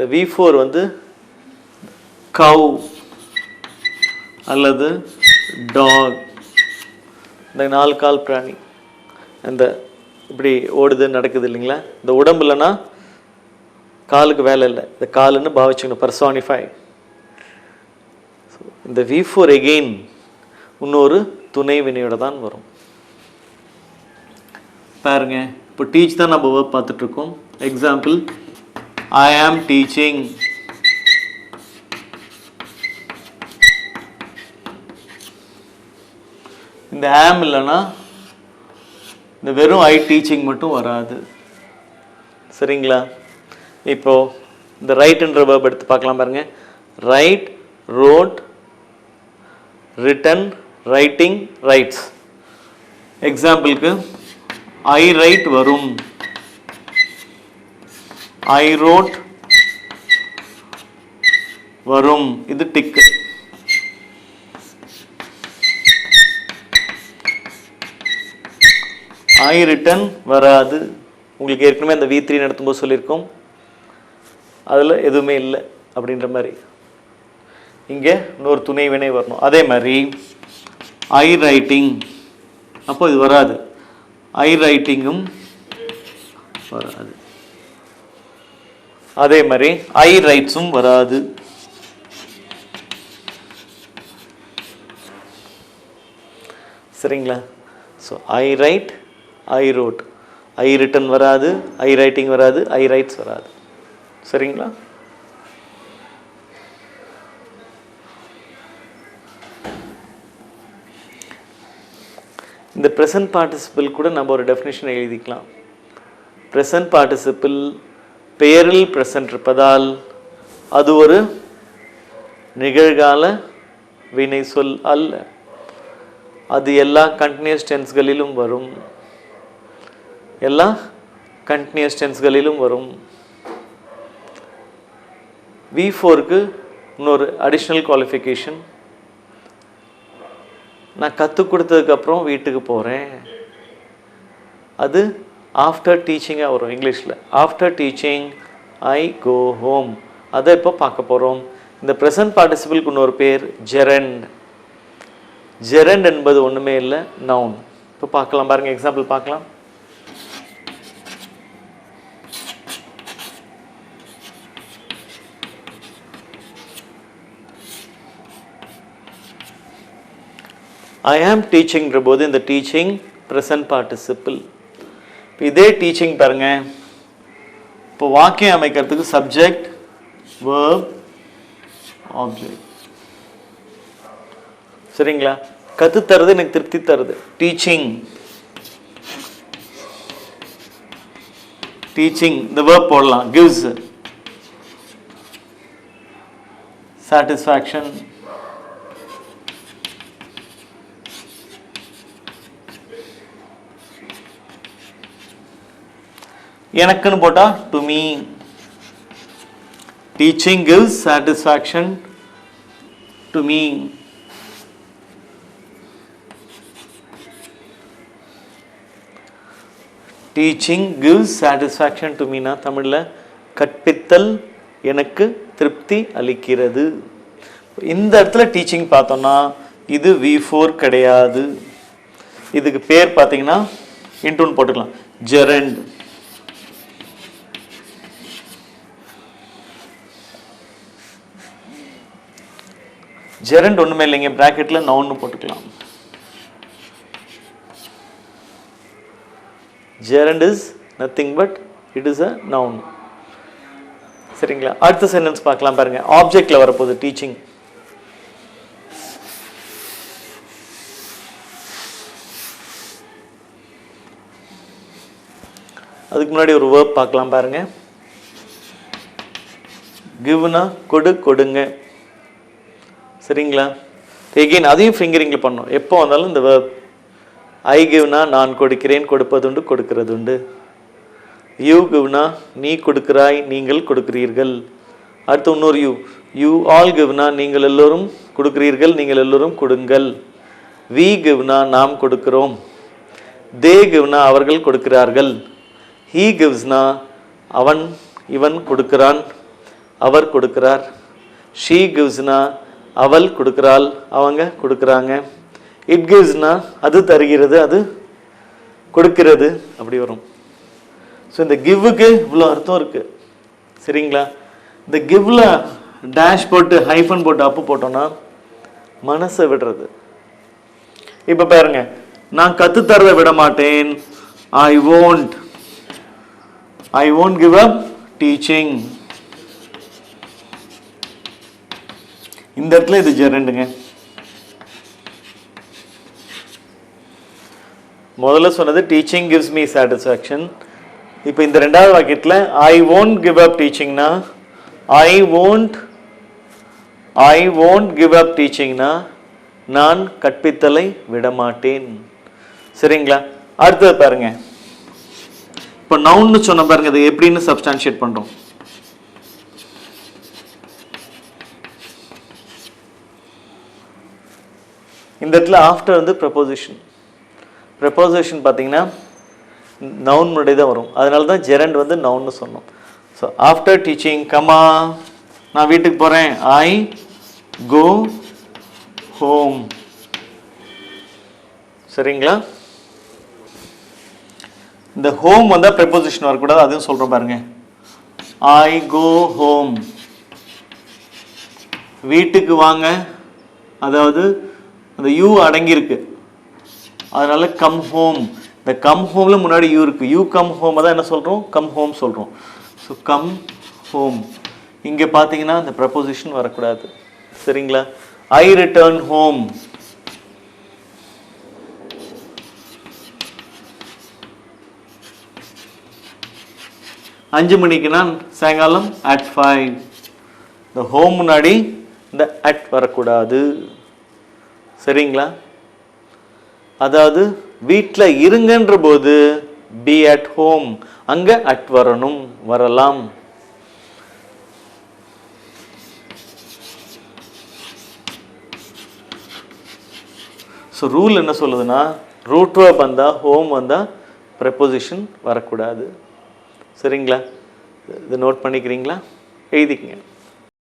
இந்த we four வந்து cow அல்லது டாக் இந்த நாலு கால் பிராணி. இந்த இப்படி ஓடுது நடக்குது இல்லைங்களா? இந்த உடம்பு இல்லைன்னா காலுக்கு வேலை இல்லை. இந்த காலுன்னு பாவிச்சுக்கணும். பர்சானிஃபை இந்த வி ஃபோர் எகெயின் இன்னொரு துணை வினையோட தான் வரும். பாருங்க. இப்போ டீச் தான் நம்ம ஒர்க் பார்த்துட்ருக்கோம் எக்ஸாம்பிள் ஐ ஆம் டீச்சிங் இந்த ஆம் இல்லைன்னா இந்த வெறும் ஐ டீச்சிங் மட்டும் வராது. சரிங்களா? இப்போ இந்த ரைட்ன்ற வேர்ப் எடுத்து பார்க்கலாம் பாருங்க. Write wrote written writing writes எக்ஸாம்பிளுக்கு ஐ ரைட் வரும். ஐ ரோட் வரும். இது டிக்கு ஐ ரிட்டன் வராது. உங்களுக்கு ஏற்கனவே அந்த வி த்ரீ நடத்தும்போது சொல்லியிருக்கோம். அதில் எதுவுமே இல்லை அப்படின்ற மாதிரி. இங்கே இன்னொரு துணை வினை வரணும். அதே மாதிரி ஐ ரைட்டிங் அப்போ இது வராது. ஐ ரைட்டிங்கும் வராது. அதே மாதிரி ஐ ரைட்ஸும் வராது. சரிங்களா? So I write I wrote I written வராது ஐ ரைட்டிங் வராது ஐ ரைட்ஸ் வராது. சரிங்களா? இந்த ப்ரெசன்ட் பார்ட்டிசிபிள் கூட நம்ம ஒரு டெஃபினேஷன் எழுதிக்கலாம். ப்ரெசன்ட் பார்ட்டிசிபிள் பெயரில் ப்ரெசன்ட் இருப்பதால் அது ஒரு நிகழ்கால வினை சொல் அல்ல. அது எல்லா கண்டினியூஸ் டென்ஸ்களிலும் வரும். எல்லா கண்டினியூஸ் டென்ஸ்களிலும் வரும். வி ஃபோருக்கு இன்னொரு அடிஷ்னல் குவாலிஃபிகேஷன் நான் கற்றுக் கொடுத்ததுக்கப்புறம் வீட்டுக்கு போகிறேன் அது ஆஃப்டர் டீச்சிங்காக வரும் இங்கிலீஷில். After teaching I go home அதை இப்போ பார்க்க போகிறோம் இந்த ப்ரெசன்ட் பார்ட்டிசிபிளுக்கு இன்னொரு பேர் ஜெரண்ட் ஜெரண்ட் என்பது ஒன்றுமே இல்லை நவுன் இப்போ பார்க்கலாம் பாருங்கள் எக்ஸாம்பிள் பார்க்கலாம். ஐ ஆம் டீச்சிங்கிற போது இந்த டீச்சிங் ப்ரெசன்ட் பார்ட்டிசிபிள் இப்போ இதே டீச்சிங் பாருங்க. இப்போ வாக்கியம் அமைக்கிறதுக்கு சப்ஜெக்ட் வேர்ப் ஆப்ஜெக்ட் சரிங்களா? கத்து தருது எனக்கு திருப்தி தருது. டீச்சிங் டீச்சிங் இந்த வேர்ப் போடலாம். கிவ்ஸ் சாட்டிஸ்ஃபேக்ஷன் எனக்குன்னு போட்டால் to me teaching gives satisfaction to me teaching gives satisfaction to Meena தமிழில் கற்பித்தல் எனக்கு திருப்தி அளிக்கிறது. இந்த இடத்துல டீச்சிங் பார்த்தோம்னா இது வி ஃபோர் கிடையாது. இதுக்கு பேர் பார்த்தீங்கன்னா இன்டூன் போட்டுக்கலாம். ஜெரண்ட் ஜெரண்ட் ஒண்ணுமே இல்லைங்க பிராக்கெட்ல நவுன்னு போட்டுக்கலாம் gerund is nothing but it is a noun சரிங்களா? அடுத்த சென்டென்ஸ் பார்க்கலாம் பாருங்க. ஆப்ஜெக்ட்ல வரப்போகுது டீச்சிங் அதுக்கு முன்னாடி ஒரு வேர்ப் பார்க்கலாம் பாருங்க. கிவ்னா கொடு கொடுங்க. சரிங்களா? எகெயின் அதையும் ஃபிங்கரிங்கில் பண்ணோம் எப்போ வந்தாலும் இந்த வேர்ப் ஐ கிவ்னா நான் கொடுக்கிறேன் கொடுப்பதுண்டு கொடுக்கிறதுண்டு யூ கிவ்னா நீ கொடுக்கிறாய் நீங்கள் கொடுக்கிறீர்கள். அடுத்து இன்னொரு யூ யூ ஆல் கிவ்னா நீங்கள் எல்லோரும் கொடுக்கிறீர்கள் நீங்கள் எல்லோரும் கொடுங்கள். வி கிவ்னா நாம் கொடுக்கிறோம். தே கிவ்னா அவர்கள் கொடுக்கிறார்கள். ஹீ கிவ்ஸ்னா அவன் இவன் கொடுக்கிறான். அவர் கொடுக்கிறார். ஷீ கிவ்ஸ்னா அவள் கொடுக்குறாள் அவங்க கொடுக்குறாங்க. இட் கிவ்ஸ்னா அது தருகிறது அது கொடுக்கிறது அப்படி வரும். ஸோ இந்த கிவ்வுக்கு இவ்வளோ அர்த்தம் இருக்குது சரிங்களா? இந்த கிவ்வில் டேஷ் போட்டு ஹைஃபன் போட்டு அப்பு போட்டோன்னா மனசை விடுறது. இப்போ பாருங்க. நான் கற்றுத்தரதை விட மாட்டேன். I won't I won't give up teaching இந்த இடத்துல இது ஜெரண்டுங்க முதல்ல சொன்னது டீச்சிங் கிவ்ஸ் மீ சாட்டிஸ்ஃபேக்ஷன் இப்போ இந்த ரெண்டாவது வாக்கியத்தில் I won't give up டீச்சிங்னா I won't I won't give up டீச்சிங்னா நான் கற்பித்தலை விடமாட்டேன். சரிங்களா? அடுத்தது பாருங்க. இப்போ நவுன்னு சொன்ன பாருங்க இது எப்படின்னு சப்ஸ்டான்ஷியேட் பண்ணுறோம் இந்த இடத்துல ஆஃப்டர் வந்து ப்ரப்போசிஷன் ப்ரப்போசிஷன் பார்த்தீங்கன்னா நவுன் முன்னாடி தான் வரும். அதனால தான் ஜெரண்ட் வந்து நவுன்னு சொன்னோம். ஸோ ஆஃப்டர் டீச்சிங் கமா நான் வீட்டுக்கு போகிறேன் ஐ கோ ஹோம் சரிங்களா? இந்த ஹோம் வந்தால் ப்ரெப்போசிஷன் வரக்கூடாது அதுவும் சொல்கிறோம் பாருங்க. ஐ கோ ஹோம் வீட்டுக்கு வாங்க அதாவது அந்த யூ அடங்கியிருக்கு. அதனால கம் ஹோம் இந்த கம் ஹோம்ல முன்னாடி யூ இருக்கு. யூ கம் ஹோம் தான் என்ன சொல்றோம்? கம் ஹோம் சொல்றோம். ஸோ கம் ஹோம் இங்க பாத்தீங்கன்னா இந்த ப்ரப்போசிஷன் வரக்கூடாது. சரிங்களா? ஐ ரிட்டர்ன் ஹோம் அஞ்சு மணிக்குனா சாயங்காலம் அட் ஃபைவ் இந்த ஹோம் முன்னாடி இந்த அட் வரக்கூடாது. சரிங்களா? அதாவது வீட்டில் இருங்கன்ற போது பி அட் ஹோம் அங்கே அட் வரணும் வரலாம். ஸோ ரூல் என்ன சொல்லுதுன்னா ரூட் வேர்ப் வந்தால் ஹோம் வந்தால் ப்ரெப்போசிஷன் வரக்கூடாது. சரிங்களா? இது நோட் பண்ணிக்கிறீங்களா? எழுதிக்கங்க.